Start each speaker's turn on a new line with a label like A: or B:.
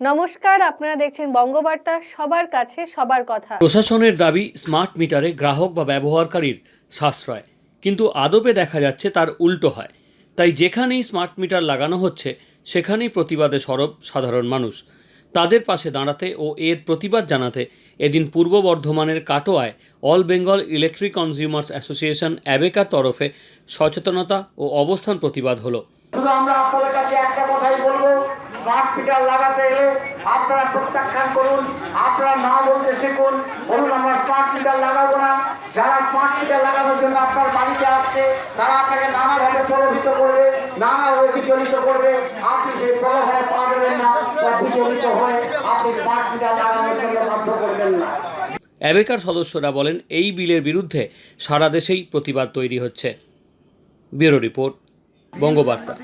A: নমস্কার আপনারা দেখছেন বঙ্গবার্তা সবার কাছে সবার কথা।
B: প্রশাসনের দাবি স্মার্ট মিটারে গ্রাহক বা ব্যবহারকারীর সাশ্রয়। কিন্তু আদপে দেখা যাচ্ছে তার উল্টো হয়। তাই যেখানেই স্মার্ট মিটার লাগানো হচ্ছে সেখানেই প্রতিবাদে সরব সাধারণ মানুষ। তাদের পাশে দাঁড়াতে ও এর প্রতিবাদ জানাতে এদিন পূর্ব বর্ধমানের কাটোয়ায় all Bengal electric consumers association অ্যাবেকার তরফে সচেতনতা ও অবস্থান প্রতিবাদ হলো।
C: আমরা আপনাদের কাছে একটা কথাই বলব স্মার্ট মিটার লাগাতে এলে আপনারা প্রত্যাখ্যান করুন, আপনারা না বলতে শিখুন, বলুন আমরা স্মার্ট মিটার লাগাবো না। যারা স্মার্ট মিটার লাগানোর জন্য আপনার বাড়িতে আসছে, তারা আপনাকে নানাভাবে প্রলোভিত করবে, নানাভাবে বিচলিত করবে। আপনি সেই প্রলোভনে পা দেবেন না, বা বিচলিত হয়ে আপনি স্মার্ট মিটার লাগানোর জন্য বাধ্য করবেন না।
B: অ্যাবেকার সদস্যরা বলেন, এই বিলের বিরুদ্ধে সারা দেশেই প্রতিবাদ তৈরি হচ্ছে। Bureau report, Bangabarta.